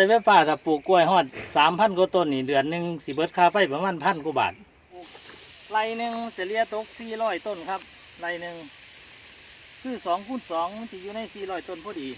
ส่ไฟฟ้าถ้าปลูกกล้วยฮอดสามพันกว่าต้นนี่เดือนหนึ่งสิเบิดค่าไฟประมาณพันกว่าบาทไรหนึ่งเฉลี่ยตกสี่ร้อยต้นครับไรหนึ่งคือสองคูณสองจะอยู่ในสี่ร้อยต้นพอดี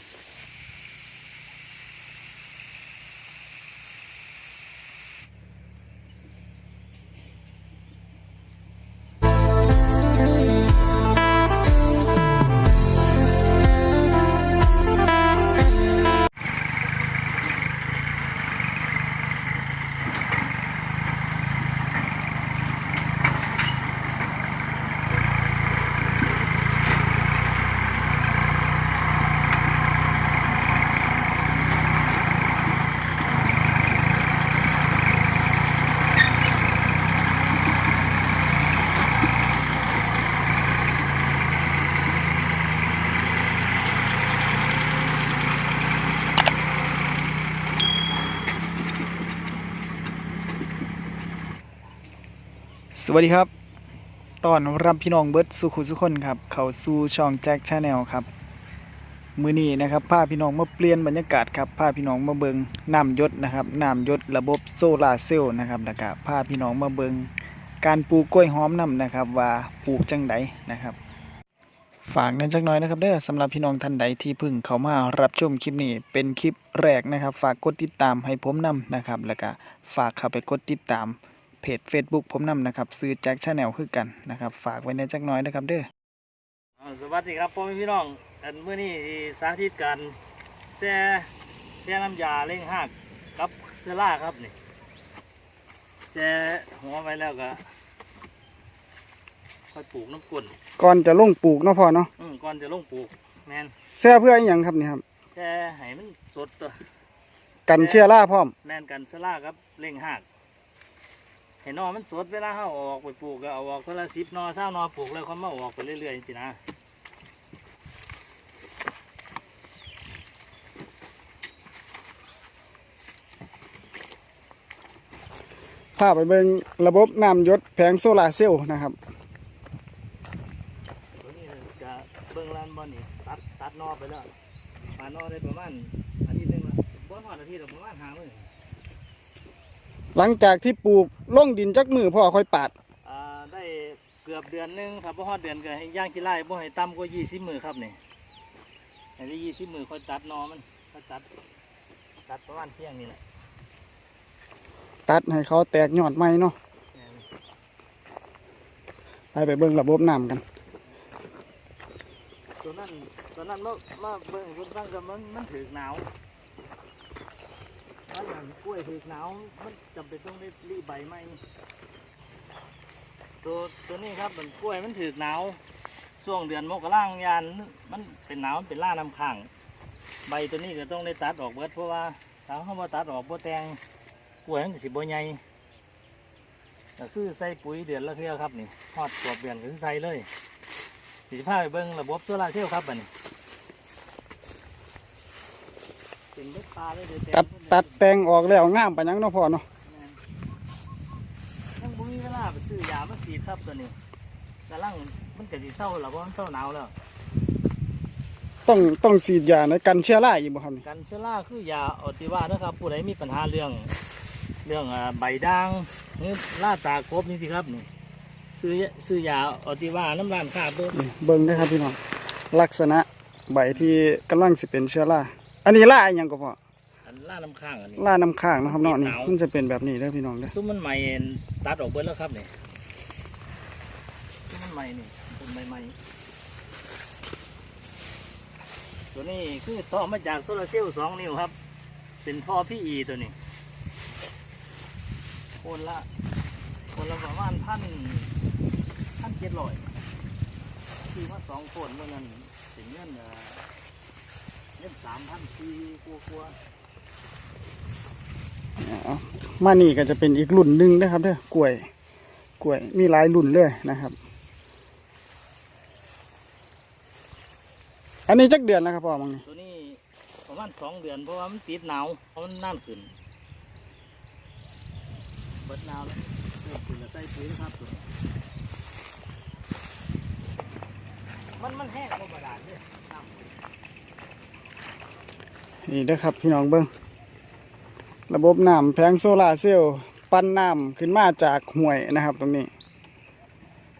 สวัสดีครับ ตอนรับพี่น้องเบิร์ดสุขุสุคนครับ เขาสู่ช่องแจ็คชาแนลครับ มือนี้นะครับพาพี่น้องมาเปลี่ยนบรรยากาศครับพาพี่น้องมาเบิงน้ำยศนะครับน้ำยศระบบโซลาเซลล์นะครับแล้วก็พาพี่น้องมาเบิงการปลูกกล้วยหอมน้ำนะครับ ว่าปลูกจังไดนะครับ ฝากนั่นจักน่อยนะครับเด้อสำหรับพี่น้องท่านใดที่เพิ่งเข้ามารับชมคลิปนี้เป็นคลิปแรกนะครับ ฝากกดติดตามให้ผมนํนะครับ แล้วก็ฝากเข้าไปกดติดตาม เพจ Facebook ผมนำนะครับซื้อแจ็คชาแนลคือกันนะครับ ฝากไว้ในจักหน้อยนะครับเด้ออ่าสวัสดีครับพ่อแม่พี่น้องอันเมื่อนี้สาธิตการแช่แช่น้ำยาเล่งหักกับเซล่าครับนี่แช่หัวไว้แล้วก็ค่อยปลูกน้ำกลนก่อนจะลงปลูกเนาะพ่อเนาะอืมก่อนจะลงปลูกแมนแซ่เพื่ออีหยังครับนี่ครับแช่ให้มันสดตัวกันเชื้อราพร้อมแมนกันเซล่าครับเล่งหัก ให้นอมันสดเวลาเขาออกไปปลูกก็เอาออกคนละสิบนอเศร้านอปลูกแล้วเขามาออกไปเรื่อยๆจริงๆนะภาพไปเบิ่งระบบน้ำยศแผงโซลาเซลล์นะครับ ตัวนี้จะเบิ่งลานบอลนี่ตัดตัดนอไปแล้วปานอได้ประมาณอาทิตย์หนึงละบ่หอดอาทิตย์หรอกประมาณห้ามื้อ หลังจากที่ปลูกลงดินจักมือพ่อค่อยปาดอ่าได้เกือบเดือนหนึงถ้าบ่ฮอดเดือนก็ให้ย่างขี้ไล่บ่ให้ต่ำกว่า20มื้อครับนี่ให้ได้20มื้อค่อยตัดนอมันค่อยตัดตัดประมาณเที่ยงนี่แหละตัดให้เขาแตกยอดใหม่เนาะแม่นไปไปเบิ่งระบบน้ำกัน ตัวนั้นตัวนั้นมามาเบิ่งให้เพิ่นฟังก็มันมันถึกหนาวถ้า อย่างกล้วยถึกหนาวมันจำเป็นต้องได้รีใบไหมตัวตัวนี้ครับมันกล้วยมันถึกหนาวช่วงเดือนมกราคมยานมันเป็นหนาวมันเป็นล่าน้ำขังใบตัวนี้ก็ต้องได้ตัดออกเบิดเพราะว่าถ้าเขามาตัดออกโบแตงกล้วยมันสิบ่ใหญ่ก็คือใส่ปุ๋ยเดือนละเท่าครับนี่ฮอดตัวเปลี่ยนก็คือใส่เลยสีผ้าไปเบิ้งระบบโซลาเซลล์ครับบัดนี้ เป็นเล็กตาเลยเดี๋ยวตัดตัดแต่งออกแล้วงามปานหยังเนาะพ่อเนาะยังบุมีเวลาไปซื้อยามาฉีดครับตัวนี้กำลังมันก็สิเศร้าแล้วเพราะมันเศร้าหนาวแล้ว ต้องต้องฉีดยาในกันเชื้อราอีกบ่ครับนี่กันเชื้อราคือยาออติว่านะครับผู้ใดมีปัญหาเรื่อง เรื่องอ่าใบด่างหรือล่าตากบนี่สิครับนี่ซื้อซื้อยาออติว่าน้ำร้านค้าเบิ้นี่เบิ่งนะครับพี่น้องลักษณะใบที่กำลังสิเป็นเชื้อรา อันนี้ราอีหยังก็พ่ออันล่าน้ำข้างอันนี้ราน้ำค้างนะครับเนาะนี่หนาว มันจะเป็นแบบนี้เด้อพี่น้องเด้อซุ้มมันใหม่ตัดออกเบิดแล้วครับนี่ซุ้มมันใหม่นี่เป็นใหม่ใหม่ๆตัวนี้คือต่อมาจากโซลาร์เซลล์สองนิ้วครับ เป็นท่อพี่อีตัวนี้คนละคนละประมาณพันพันเจ็ดร้อยคือว่าสองคนเมื่อนั้นถึงเงินเอ่อ เงินสามพันสี่กลัวกลัวาเอามานี่ก็จะเป็นอีกรุ่นหนึ่งนะครับเด้อกล้วยกล้วยมีหลายรุ่นเลยนะครับ อันนี้จักเดือนแล้วครับพ่อมังนี่ตัวนี้ประมาณสองเดือนเพราะว่ามันติดหนาวเพราะมันนั่นขึ้นเบิดหนาวแล้วเริ่มขึ้นแล้วใส่ปุ๋ยแล้วครับตัวนี้มันมันแห้งธรรมดาเลย น้ำนี่เด้อครับพี่น้องเบิ้งระบบน้ำแผงโซลาเซลล์ปั้นน้ำขึ้นมาจากห้วยนะครับตรงนี้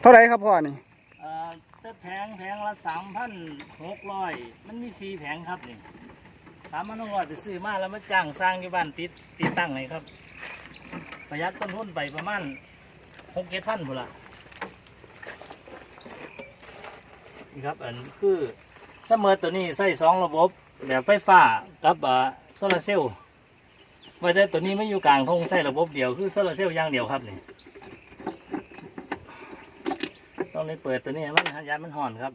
เท่าไรครับพ่อนี่เอ่อแต่แผงแผงละสามพันหกร้อยมันมีสี่แผงครับนี่สามพันหกร้อยไปซื้อมาแล้วมาจ้างสร้างอยู่บ้านติดติดตั้งเลยครับ ประหยัดต้นทุนไปประมาณหกเจ็ดพันพุ่นละนี่ครับอันคือเสมอตัวนี้ใส่สองระบบ แบบไฟฟ้ากับเอ่อโซลาร์เซลล์ไว้แต่ตัวนี้ไม่อยู่กลางคงใส่ระบบเดียวคือโซลาร์เซลล์อย่างเดียวครับนี่ต้องได้เปิดตัวนี้ให้มันยานมันห่อนครับ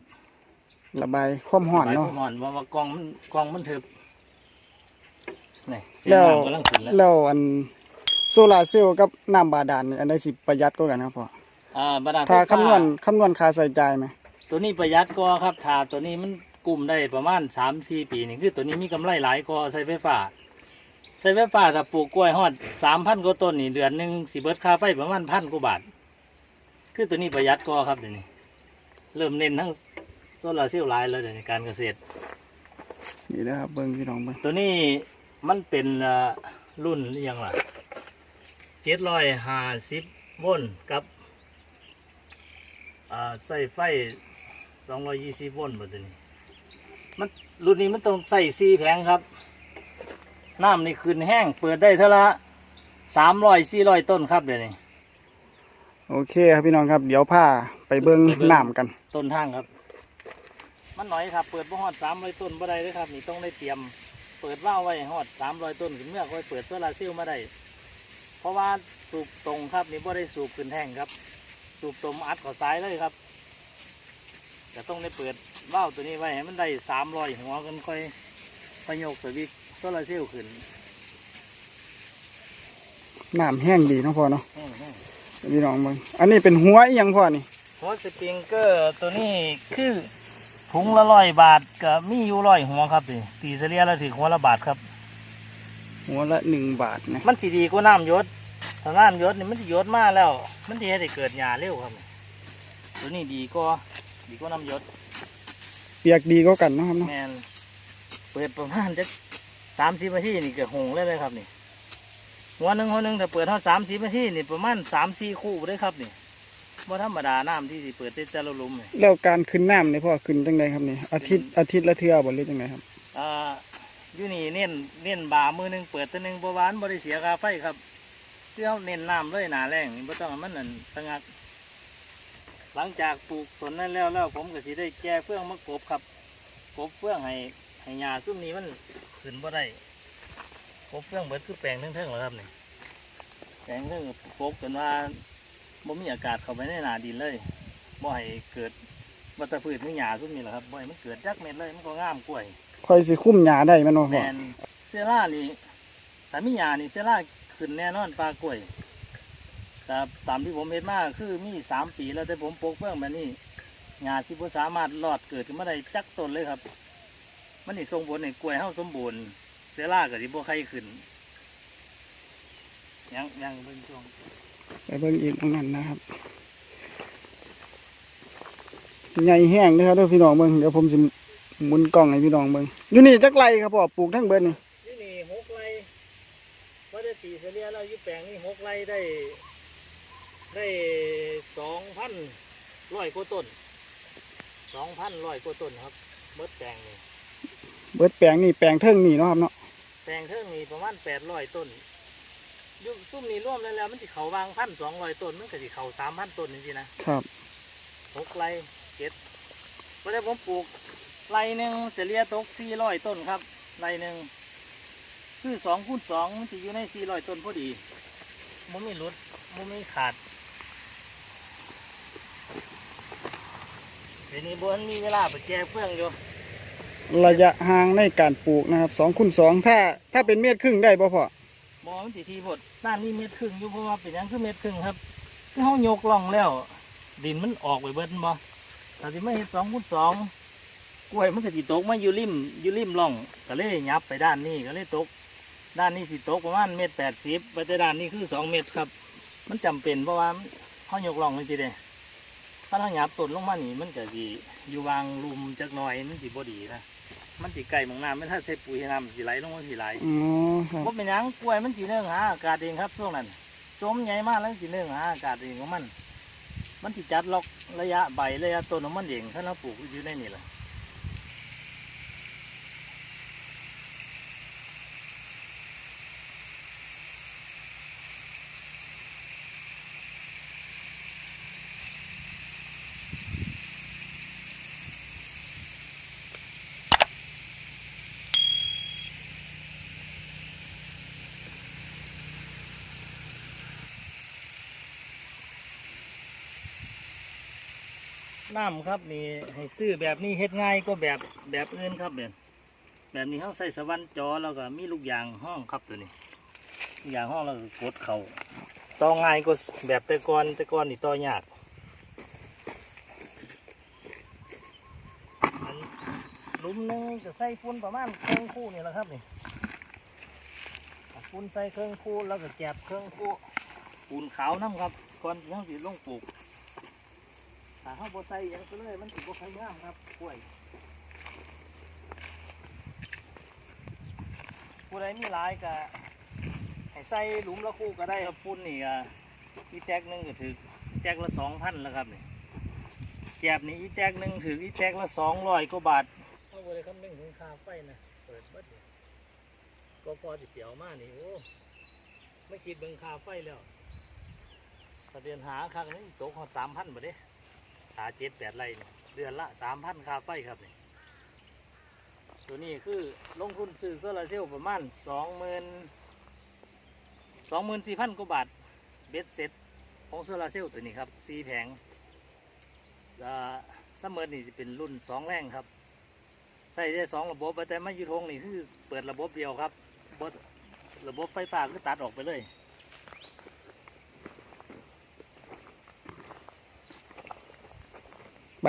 ระบายความร้อนเนาะใบมัห่อนว่าะว่ากองมันกองมันถึบนี่เสียงแล้ว น้ำกำลังขึ้นแล้วแล้วอันโซลาร์เซลล์กับน้ำบาดาลนี่อันใดสิประหยัดกว่ากันครับพ่ออ่าบรรดาถ้าไฟฟ้คำนวณคำนวณค่าใส่จ่ายไหมตัวนี้ประหยัดก็ครับถ้าตัวนี้มัน กลุ่มได้ประมาณสามสี่ปีนี่คือตัวนี้มีกำไรหลายกว่าใส่ไฟฟ้าใส่ไฟฟ้าถ้าปลูกกล้วยฮอดสามพันกว่าต้นนี่เดือนหนึ่งสิเบิดค่าไฟประมาณพันกว่าบาท คือตัวนี้ประหยัดก็ครับเดี๋ยวนี้ เริ่มเน้นทั้งโซลาร์เซลล์หลายแล้วเดี๋ยวนี้การเกษตรนี่นะครับเบิ่งพี่น้องเบิ่งตัวนี้มันเป็นเอ่อรุ่นหรือยังล่ะเจ็ดร้อยห้าสิบโวลต์กับอ่าใส่ไฟสองร้อยยี่สิบโวลต์หมดตัวนี้ มันรุ่นนี้มันต้องใส่ซีแผงครับ น้ำนี่คืนแห้ง เปิดได้เท่าละสามร้อยสี่ร้อยต้นครับเดี๋ยวนี้ โอเคครับพี่น้องครับ เดี๋ยวพาไปเบิ่งไปเบิ่ง น้ำกัน ต้นทางครับ มันหน่อยครับ เปิดบ่ฮอดสามร้อยต้นบ่ได้เลยครับ นี่ต้องได้เตรียม เปิดว่าวไว้ฮอดสามร้อยต้นขึ้นเมื่อค่อยเปิดโซลาร์เซลล์มาได้ เพราะว่าสูบตรงครับนี่บ่ได้สูบขึ้นแท่งครับ สูบตรงอัดเขอซ้ายเลยครับจะต้องได้เปิด ว่าวตัวนี้ไว้ให้มันได้สามร้อยหัวกันค่อยประโยกสวิตช์โซลาร์เซลล์ขึ้นน้ำแห้งดีเนาะพ่อเนาะแห้งพี่น้องเบิ่งอันนี้เป็นหัวอีหยังพ่อนี่ ๆหัวสปริงเกอร์ตัวนี้คือถุงละร้อยบาทก็มีอยู่ร้อยหัวครับนี่ตีเฉลี่ยแล้วถึงหัวละบาทครับ หัวละหนึ่งบาทนะมันสีดีกว่าน้ำหยศถ้าน้ำหยศนี่มันสิหยศมากแล้ว มันจะให้เกิดหญ้าเร็วครับ ตัวนี้ดีก็ดีกว่าน้ำหยศเปียกดีก็กันเนาะครับเนาะแมนเปิดประมาณจะสามสิบนาทีนี่เกิดหงเลยเลยครับนี่หัวหนึ่งหัวหนึ่งถ้าเปิดเท่าสามสิบนาทีนี่ประมาณสามสี่คู่เลยครับนี่ว่าธรรมดาน้ำที่สิเปิดได้แต่ละหลุมนี่แล้วการขึ้นน้ำนี่พ่อขึ้นจังไดครับนี่อาทิตย์อาทิตย์ละเทื่อบ่หรือจังไดครับอ่าอยู่นี่เน้นเน้นบ่ามือหนึ่งเปิดตัวหนึ่งประวานบริเสียค่าไฟครับเที่ยวเน้นน้ำเลยหนาแรงนี่ไม่ต้องให้มันนั่นสงัด หลังจากปลูกสนนั้นแล้วแล้วผมก็สิได้แก้เฟื่องมะกบครับกบเฟื่องให้ให้หญ้าซุ่มนี้มันขึ้นบ่ได้กบเฟื่องเบิดคือแปลงเทิงๆแล้วครับนี่แปลงเทิงปลูกจนว่าบ่มีอากาศเข้าไปในหนาดินเลยบ่ให้เกิดวัชพืชไม่หญ้าซุ่มนี้แหละครับบ่ให้มันเกิดจักเม็ดเลยมันก็งามกล้วยค่อยสิคุ้มหญ้าได้แม่นบ่แมพ่อนเซล่านี่ถ้ามีหญ้านี่เซล่าขึ้นแน่นอนปลากล้วย แต่ตามที่ผมเห็นมาคือมีสามปีแล้วแต่ผมปลูกเพื่องแบบนี้หญ้าที่ผมสามารถรอดเกิดขึ้นมาได้จักต้นเลยครับ มันนี่ส่งผลในกล้วยเฮาสมบูรณ์เซล่ากับที่บ่ใครขึ้นยังยังเบิ่งช่วงไปเบิ่งอีกตรงนั้นนะครับใหญ่แห้งนะครับเด้อพี่น้องเบิ่งเดี๋ยวผมสิหมุนกล้องให้พี่น้องเบิ่งอยู่นี่จักไรครับพ่อปลูกทั้งเบิดนี่นี่นี่หกไร่ว่าได้ตีเฉลี่ยแล้วอยุแปลงนี่หกไร่ได้ ได้สองพันร้อยกว่าต้นสองพันร้อยกว่าต้นครับเบิดแปลงนี่เบิดแปลงนี่แปลงเทิงนี่เนาะครับเนาะแปลงเท่งนี่ประมาณแปดร้อยต้นอยุซุ่มนี่ร่วมแล้วแล้วมันสิเขาวางพันสองร้อยต้นมันก็สิเขาสามพันต้นจริงๆนะครับหกไร่เจ็ดเพราะฉะนั้นผมปลูกไร่หนึ่งเฉลี่ยตกสี่ร้อยต้นครับไร่หนึ่งคือสองคูณสองมันจะอยู่ในสี่ร้อยต้นพอดีมันไม่หลุดมันไม่ขาด ดี๋ยวนี้บนมีเวลาไปแก้เฟื่องอยู่ระยะห่างในการปลูกนะครับสองคูณสองถ้าถ้าเป็นเมตรครึ่งได้บ่พ่อมองทีทีบดด้านนี้เม็ดครึ่งอยู่เพราะว่าเป็นหยังคือเม็ดครึ่งครับคือเขายกล่องแล้ว ดินมันออกไปเบิดบ่แต่ที่ไม่เห็นสองคูณสองกล้วยมันก็สิตกมาอยู่ริมอยู่ริมร่องก็เลยยับไปด้านนี้ก็เลยตก ด้านนี้สิตกประมาณเมตรแปดสิบไปแต่ด้านนี้คือสองเมตรครับ มันจำเป็นเพราะว่าเขายกล่องจริงๆเลย ถ้าเราหยับต้นลงมานี่มันก็สิอยู่วางลุมจักหน่อยมันสิบ่ดีนะมันสิไก่หมองน้ำไม่ถ้าใส่ปุ๋ยให้น้ำสิไหลลงมาสิไหลอ๋อครับบ่เป็นหยังกล้วยมันสิเนื่องหาอากาศเองครับช่วงนั้นจมใหญ่มากแล้วสิเนื่องหาอากาศเองของมัน มันสิจัดล็อกระยะใบระยะต้นของมันเองถ้าเราปลูกอยู่ในนี่แหละ น้ำครับนี่ให้ซื้อแบบนี้เฮ็ดง่ายก็แบบแบบอื่นครับแบบแบบนี้เขาใส่สวรรค์จอแล้วก็มีลูกยางห้องครับตัวนี้ลูกยางห้องแล้วก็กดเขาต่อง่ายก็แบบแต่ก่อนแต่ก่อนนี่ต่อยากลุมหนึงจะใส่ฟุ้นประมาณเครื่องคู่นี่แหละครับนี่เอาฟุ้นใส่เครื่องคู่แล้วก็แกบเครื่องคู่ปูนขาวน้ำครับก่อนที่เขาจะลงปลูก ถ้าเขาบ่ใส่หยังไปเลยมันสิบ่ค่อยงามครับกล้วยผู้ใดมีหลายก็ให้ใส่หลุมละคู่ก็ได้ครับพุ่นนี่ก็อีแตกหนึงก็ถืออีแตกละสองพันแล้วครับนี่แกบนี่อีแตกหนึงถืออีแตกละสองร้อยกว่าบาทเอาบ่ได้คำนึงถึงค่าไฟนะเปิดเบิดนี่ก็พอสิเปียวมานี่โอ้ไม่คิดเบิ่งค่าไฟแล้วถ้าเดือนหาครั้งนึงตกหอดสามพันบ่เด้าเจ็ดแปดไร่เนี่ยเดือนละสามพันค่าไฟครับนี่ตัวนี้คือลงทุนซื้อโซลาร์เซลล์ประมาณสองหมื่นสองหมื่นสี่พันกว่าบาทเบ็ดเซ็ตของโซลาร์เซลล์ตัวนี้ครับสี่แผงอ่าซัมเมอร์นี่จะเป็นรุ่นสองแรงครับ ใส่ได้สองระบบแต่ไมาอยู่ทงนี่คือเปิดระบบเดียวครับระบบไฟฟ้าก็ตัดออกไปเลย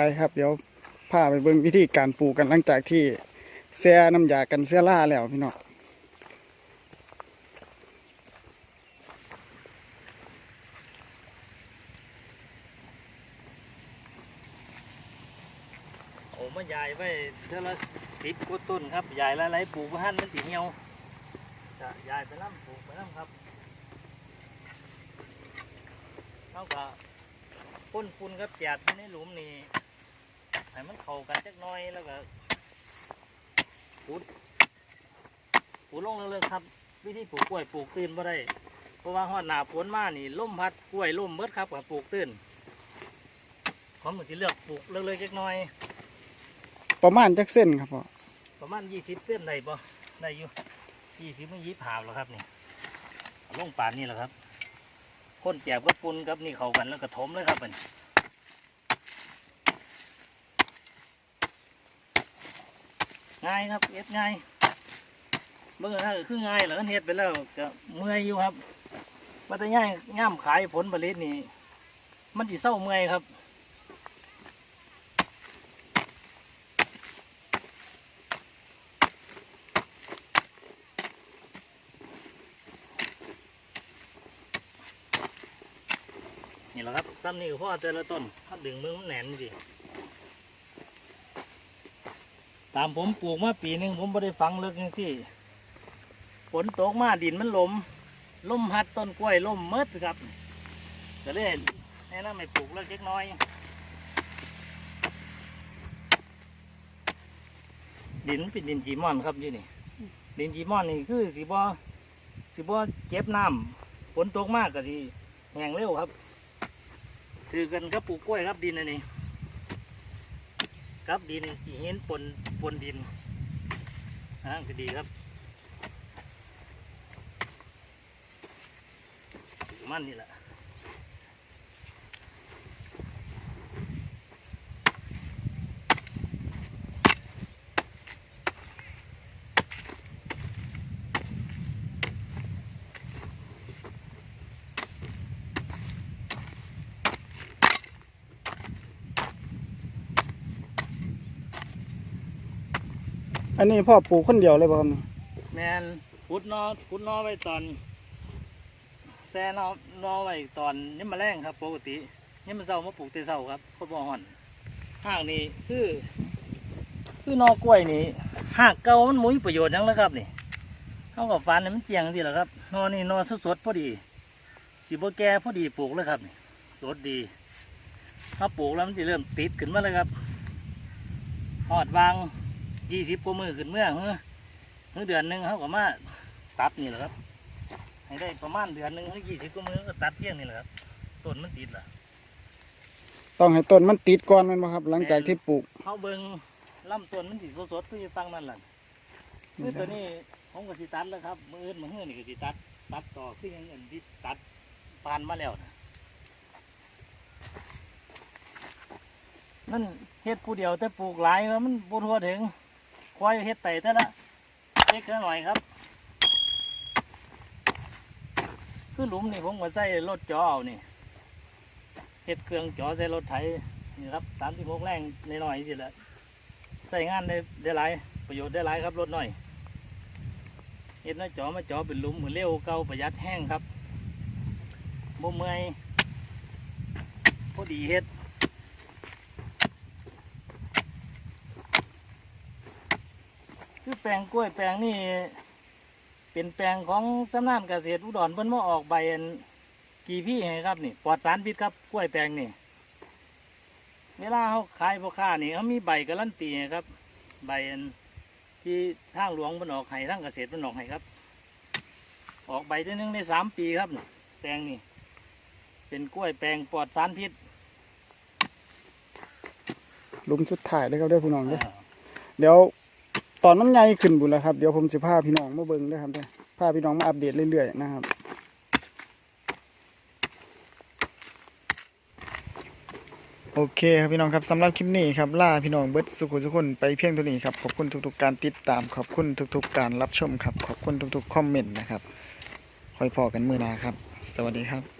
ไปครับ เดี๋ยวพาไปเบิ่งวิธีการปลูกกันหลังจากที่แช่น้ำยากันเสื้อราแล้วพี่น้องโอ้มายายไว้เท่าละสิบกว่าต้นครับยายหลายๆปลูกบ้านมันสีเหี่ยวจะยายไปน้ำปลูกไปน้ำครับเท่ากับพ่นฝุ่นกับแจดที่ในหลุมนี่ ให้มันเข้ากันจักหน้อยแล้วก็ปูดปูดลงเรื่อยๆครับ วิธีปลูกกล้วยปลูกตื่นบ่ได้ เพราะว่าฮอดหนาฝนมานี่ล่มพัดกล้วยล่มเบิดครับกับปลูกตื่นผมก็จะเลือกปลูกเรื่อยๆจักหน้อย ประมาณจักเส้นครับพ่อประมาณยี่สิบเส้นได้ปะได้อยู่ยี่สิบไม่ยี่สิบหาวแล้วครับนี่ลงป่านนี่แหละครับพ่นแจกกับปุนกับนี่เข้ากันแล้วก็ถมเลยครับมัน ง่ายครับเอ็ดง่ายเมื่อถ้าคือง่ายเหรอเฮ็ดไปแล้วก็เมื่อยอยู่ครับว่าแต่ง่ายง่ามขายผลผลิตนี่มันจีเศร้าเมื่อยครับนี่แหละครับซ้ำนี่ก็พ่อแต่ละต้นถ้าดึงมือมันแหนนสิามผมปลูกมาปีหนึ่งผมไม่ได้ฟังเลิกยังสิฝนตกมาดินมันลมลมพัดต้นกล้วยลมเมิดครับก็เลยแนะนำให้ปลูกเลิกเล็กน้อย ดินเป็นดินจีมอนครับอยู่นี่ดินจีมอนนี่คือสีบอสีบอเก็บน้ำฝนตกมากก็ดีแห้งเร็วครับ คือกันกับปลูกกล้วยครับดินอันนี้ ครับดินกี่เห็นปนปนดินนะก็ดีครับ มันนี่แหละ อันนี้พ่อปลูกคนเดียวเลยบ่ครับนี่แมนขุดนอขุดนอไว้ตอนแซ่นอนอไว้ตอนนี่มาแรงครับ ปกตินี่มันเศร้ามาปลูกแต่เศร้าครับโคตรบ่ห่อนห้างนี้คือ คือคือนอกล้วยนี่หากเก่ามันมุ้ยประโยชน์ยังแล้วครับนี่เท่ากับฟันนี่มันเจียงสิแหละครับ นอนี่นอสดๆพอดีสีบแก่พอดีปลูกเลยครับนี่สดดี ถ้าปลูกแล้วมันจะเริ่มติดขึ้นมาเลยครับหอดวาง ยี่สิบกว่ามือขึ้นเมื่อเมื่อเมื่อเดือนหนึ่งเขาก็มาตัดนี่แหละครับ ให้ได้ประมาณเดือนหนึ่งหรือยี่สิบกว่ามือก็ตัดเพียงนี่แหละครับต้นมันติดล่ะต้องให้ต้นมันติดก่อนแมันบ่ครับ หลังจากที่ปลูกเขาเบิ่งลำต้นมันสีสดๆคือฟังนั่นแหละคือตัวนี้ผมก็สิตัดแล้วครับมืออื่นมือเฮือนี่ก็สิตัด ตัดต่อคือยังเงินที่ตัดปานมาแล้วนะมันเฮ็ดผู้เดียวแต่ปลูกหลายแล้วมันบ่ทั่วถึง ควายเฮ็ดไปแต่ละเล็กหน่อยครับ คือหลุมนี่ผมก็ใส่รถจอเอานี่เฮ็ดเครื่องจอใส่รถไถนี่ครับสามสิบหกแรงในหน่อยๆสิละใส่งานได้ได้หลายประโยชน์ได้หลายครับรถหน่อยเฮ็ดน้อยจอมาจอเป็นหลุมเหมือนเร็วเก่าประหยัดแห้งครับบ่เมื่อยพอดีเฮ็ด คือแปลงกล้วยแปลงนี่เป็นแปลงของสำนักงานเกษตรอุดรเพิ่นมาออกใบอันกี่พี่ให้ครับนี่ปลอดสารพิษครับกล้วยแปลงนี่เวลาเขาขายพ่อค้านี่เขามีใบการันตีให้ครับ ใบอันที่ทางหลวงมันออกให้ทางเกษตรมันออกให้ครับ ออกใบตัวหนึงในสามปีครับนี่แปลงนี่เป็นกล้วยแปลงปลอดสารพิษหลุมสุดท้ายเลยครับเด้อพี่น้องเด้ออ่าเดี๋ยว ตอนมันใหญ่ขึ้นบุญแล้วครับเดี๋ยวผมสิพาพี่น้องมาเบิ่งด้อครับพาพี่น้องมาอัปเดตเรื่อยๆนะครับโอเคครับพี่น้องครับสำหรับคลิปนี้ครับล่าพี่น้องเบิร์ดสุขุทุกคนไปเพียงเท่านี้ครับขอบคุณทุกๆการติดตามขอบคุณทุกๆการรับชมครับขอบคุณทุกๆคอมเมนต์นะครับคอยพอกันมือหนาครับ สวัสดีครับ